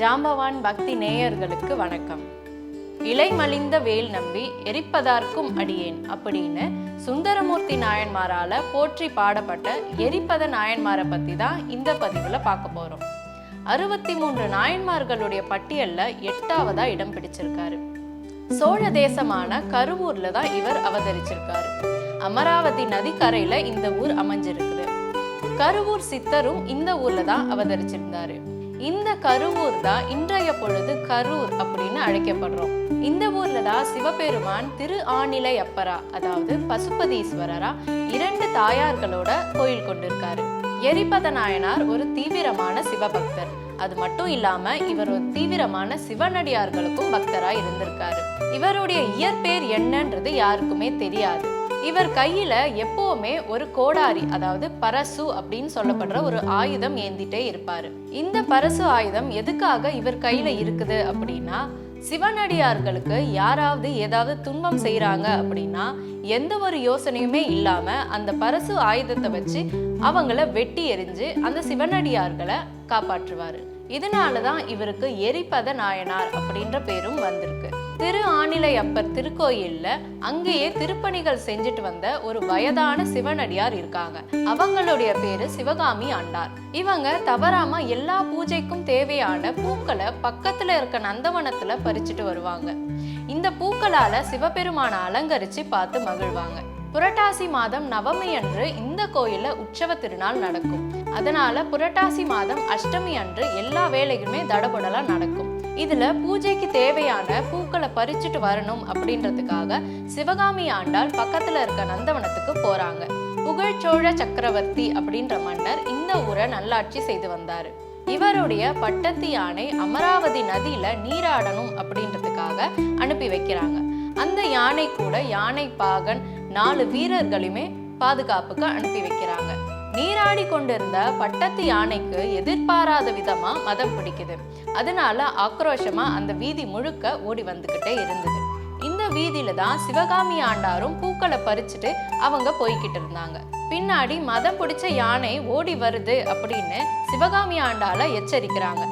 ஜாம்பவான் பக்தி நேயர்களுக்கு வணக்கம். இலைமலிந்த வேல் நம்பி எரிப்பதார்க்கும் அடியேன் அப்படின்னு சுந்தரமூர்த்தி நாயன்மாரால போற்றி பாடப்பட்ட எரிப்பத நாயன்மாரை பத்தி தான் இந்த பதிவுல பார்க்க போறோம். அறுபத்தி மூன்று நாயன்மார்களுடைய பட்டியல்ல எட்டாவதா இடம் பிடிச்சிருக்காரு. சோழ தேசமான கருவூர்ல தான் இவர் அவதரிச்சிருக்காரு. அமராவதி நதிக்கரையில இந்த ஊர் அமைஞ்சிருக்குது. கருவூர் சித்தரும் இந்த ஊர்ல தான் அவதரிச்சிருந்தாரு. இந்த கருவூர் தான் இன்றைய பொழுது கரூர் அப்படின்னு அழைக்கப்படுறோம். இந்த ஊர்ல தான் சிவபெருமான் திரு ஆநிலை அப்பரா அதாவது பசுபதீஸ்வரரா இரண்டு தாயார்களோட கோயில் கொண்டிருக்காரு. எரிபத நாயனார் ஒரு தீவிரமான சிவபக்தர். அது மட்டும் இல்லாம இவர் ஒரு தீவிரமான சிவனடியார்களுக்கும் பக்தரா இருந்திருக்காரு. இவருடைய இயற்பெயர் என்னன்றது யாருக்குமே தெரியாது. இவர் கையில எப்பவுமே ஒரு கோடாரி அதாவது பரசு அப்படின்னு சொல்லப்படுற ஒரு ஆயுதம் ஏந்திட்டே இருப்பாரு. இந்த பரசு ஆயுதம் எதுக்காக இவர் கையில இருக்குது அப்படின்னா சிவனடியார்களுக்கு யாராவது ஏதாவது துன்பம் செய்கிறாங்க அப்படின்னா எந்த ஒரு யோசனையுமே இல்லாம அந்த பரசு ஆயுதத்தை வச்சு அவங்கள வெட்டி எறிஞ்சு அந்த சிவனடியார்களை காப்பாற்றுவாரு. இதனாலதான் இவருக்கு எரிப்பத நாயனார் அப்படின்ற பேரும் வந்திருக்கு. திரு ஆணிலை அப்பர் திருக்கோயில்ல அங்கேயே திருப்பணிகள் செஞ்சுட்டு வந்த ஒரு வயதான சிவனடியார் இருக்காங்க. அவங்களுடைய பேரு சிவகாமி ஆண்டார். இவங்க தவறாம எல்லா பூஜைக்கும் தேவையான பூக்களை பக்கத்துல இருக்க நந்தவனத்துல பறிச்சுட்டு வருவாங்க. இந்த பூக்களால சிவபெருமானை அலங்கரிச்சு பார்த்து மகிழ்வாங்க. புரட்டாசி மாதம் நவமி அன்று இந்த கோயில்ல உற்சவ திருநாள் நடக்கும். அதனால புரட்டாசி மாதம் அஷ்டமி அன்று எல்லா வேலைகளுமே தடபடலா நடக்கும். இதுல பூஜைக்கு தேவையான பூக்களை பறிச்சுட்டு வரணும் அப்படின்றதுக்காக சிவகாமி ஆண்டாள் பக்கத்துல இருக்க நந்தவனத்துக்கு போறாங்க. புகழ்ச்சோழ சக்கரவர்த்தி அப்படின்ற மன்னர் இந்த ஊரை நல்லாட்சி செய்து வந்தாரு. இவருடைய பட்டத்து யானை அமராவதி நதியில நீராடணும் அப்படின்றதுக்காக அனுப்பி வைக்கிறாங்க. அந்த யானை கூட யானை பாகன் நாலு வீரர்களையுமே பாதுகாப்புக்கு அனுப்பி வைக்கிறாங்க. நீராடி கொண்டிருந்த பட்டத்து யானைக்கு எதிர்பாராத விதமா மதம் பிடிக்குது. அதனால ஆக்ரோஷமா அந்த வீதி முழுக்க ஓடி வந்துகிட்டே இருந்தது. இந்த வீதியில தான் சிவகாமி ஆண்டாரும் பூக்களை பறிச்சுட்டு அவங்க போய்கிட்டு இருந்தாங்க. பின்னாடி மதம் பிடிச்ச யானை ஓடி வருது அப்படின்னு சிவகாமி ஆண்டால எச்சரிக்கிறாங்க.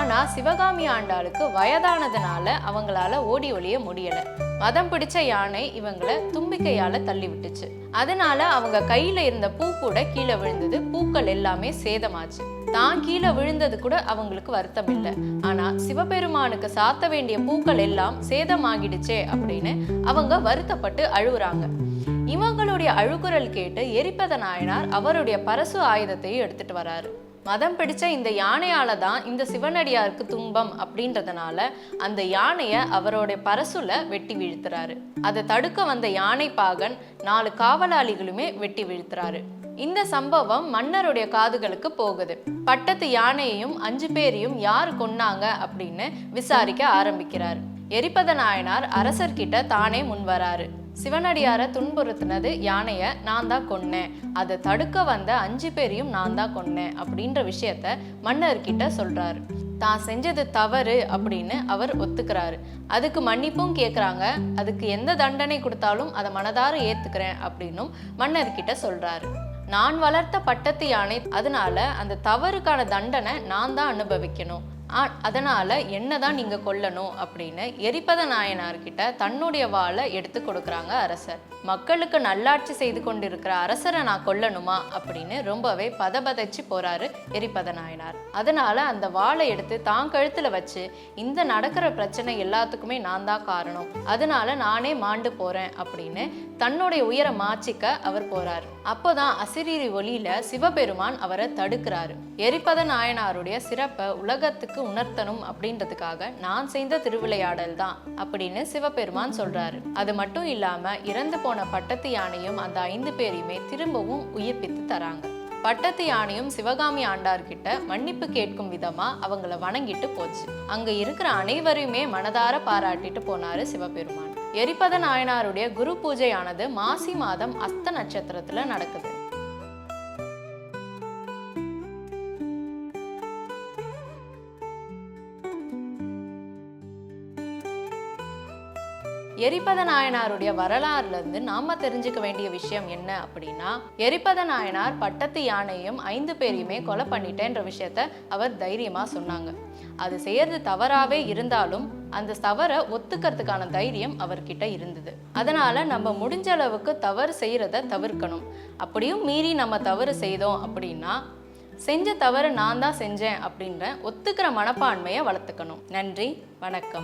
ஆனா சிவகாமி ஆண்டாளுக்கு வயதானதுனால அவங்களால ஓடி ஒளிய முடியலை. மதம் பிடிச்ச யானை இவங்களை தும்பிக்கையால தள்ளி விட்டுச்சு அதனால அவங்க கையில இருந்த பூ கூட கீழே விழுந்தது. பூக்கள் எல்லாமே சேதமாச்சு. தான் கீழே விழுந்தது கூட அவங்களுக்கு வருத்தம் இல்லை. ஆனா சிவபெருமானுக்கு சாத்த வேண்டிய பூக்கள் எல்லாம் சேதமாகிடுச்சே அப்படின்னு அவங்க வருத்தப்பட்டு அழுகுறாங்க. இவங்களுடைய அழுகுரல் கேட்டு எரிப்பத நாயனார் அவருடைய பரசு ஆயுதத்தையும் எடுத்துட்டு வராரு. மதம் பிடிச்ச இந்த யானையால தான் இந்த சிவனடியாருக்கு துன்பம் அப்படின்றதுனால அந்த யானையை அவருடைய பரசுல வெட்டி வீழ்த்துறாரு. அதை தடுக்க வந்த யானை பாகன் நாலு காவலாளிகளுமே வெட்டி வீழ்த்துறாரு. இந்த சம்பவம் மன்னருடைய காதுகளுக்கு போகுது. பட்டத்து யானையையும் அஞ்சு பேரையும் யார் கொன்னாங்க அப்படின்னு விசாரிக்க ஆரம்பிக்கிறார். எரிபத நாயனார் அரசர்கிட்ட தானே முன்வராரு. சிவனடியாரை துன்புறுத்தினது யானைய நான் தான் கொன்னேன். அதை தடுக்க வந்த அஞ்சு பேரையும் நான் தான் கொன்னேன் அப்படின்ற விஷயத்த மன்னர்கிட்ட சொல்றாரு. தான் செஞ்சது தவறு அப்படின்னு அவர் ஒத்துக்கிறாரு. அதுக்கு மன்னிப்பும் கேட்குறாங்க அதுக்கு எந்த தண்டனை கொடுத்தாலும் அதை மனதார ஏத்துக்கிறேன் அப்படின்னும் மன்னர்கிட்ட சொல்றாரு. நான் வளர்த்த பட்டத்து யானை. அதனால அந்த தவறுக்கான தண்டனை நான் தான் அனுபவிக்கணும். அதனால் என்ன தான் நீங்கள் கொல்லணும் அப்படின்னு எரிப்பத நாயனார்கிட்ட தன்னுடைய வாளை எடுத்து கொடுக்குறாங்க அரசர். மக்களுக்கு நல்லாட்சி செய்து கொண்டிருக்கிற அரசரை நான் கொல்லணுமா அப்படின்னு ரொம்பவே பதபதைச்சு போறாரு எரிப்பத நாயனார். அதனால அந்த வாளை எடுத்து தான் கழுத்துல வச்சு இந்த நடக்கிற பிரச்சனை எல்லாத்துக்குமே நான் தான் காரணம். அதனால நானே மாண்டு போறேன் அப்படின்னு தன்னுடைய உயர மாச்சிக்க அவர் போறாரு. அப்போதான் அசிரீரி ஒளியில சிவபெருமான் அவரை தடுக்கிறாரு. எரிப்பத நாயனாருடைய சிறப்பை உலகத்துக்கு உணர்த்தணும் அப்படின்றதுக்காக நான் செய்த திருவிளையாடல் தான் அப்படின்னு சிவபெருமான் சொல்றாரு. அது மட்டும் இல்லாம இறந்து போன பட்டத்து யானையும் அந்த ஐந்து பேரையுமே திரும்பவும் உயிர்ப்பித்து தராங்க. பட்டத்து யானையும் சிவகாமி ஆண்டார்கிட்ட மன்னிப்பு கேட்கும் விதமா அவங்கள வணங்கிட்டு போச்சு. அங்க இருக்கிற அனைவரையுமே மனதார பாராட்டிட்டு போனாரு சிவபெருமான். எரிபத நாயனாருடைய குரு பூஜையானது மாசி மாதம் அஸ்த நட்சத்திரத்துல நடக்குது. எரிபத நாயனாருடைய வரலாறுல இருந்து நாம தெரிஞ்சுக்க வேண்டிய விஷயம் என்ன அப்படின்னா எரிபத நாயனார் பட்டத்து யானையும் ஐந்து பேரையுமே கொலை பண்ணிட்டேன்ற விஷயத்த அவர் தைரியமா சொன்னாங்க. அது செய்யறது தவறாவே இருந்தாலும் அந்த தவறை ஒத்துக்கிறதுக்கான தைரியம் அவர்கிட்ட இருந்தது. அதனால நம்ம முடிஞ்ச அளவுக்கு தவறு செய்யறத தவிர்க்கணும். அப்படியும் மீறி நம்ம தவறு செய்தோம் அப்படின்னா செஞ்ச தவறு நான் தான் செஞ்சேன் அப்படின்ற ஒத்துக்கிற மனப்பான்மையை வளர்த்துக்கணும். நன்றி வணக்கம்.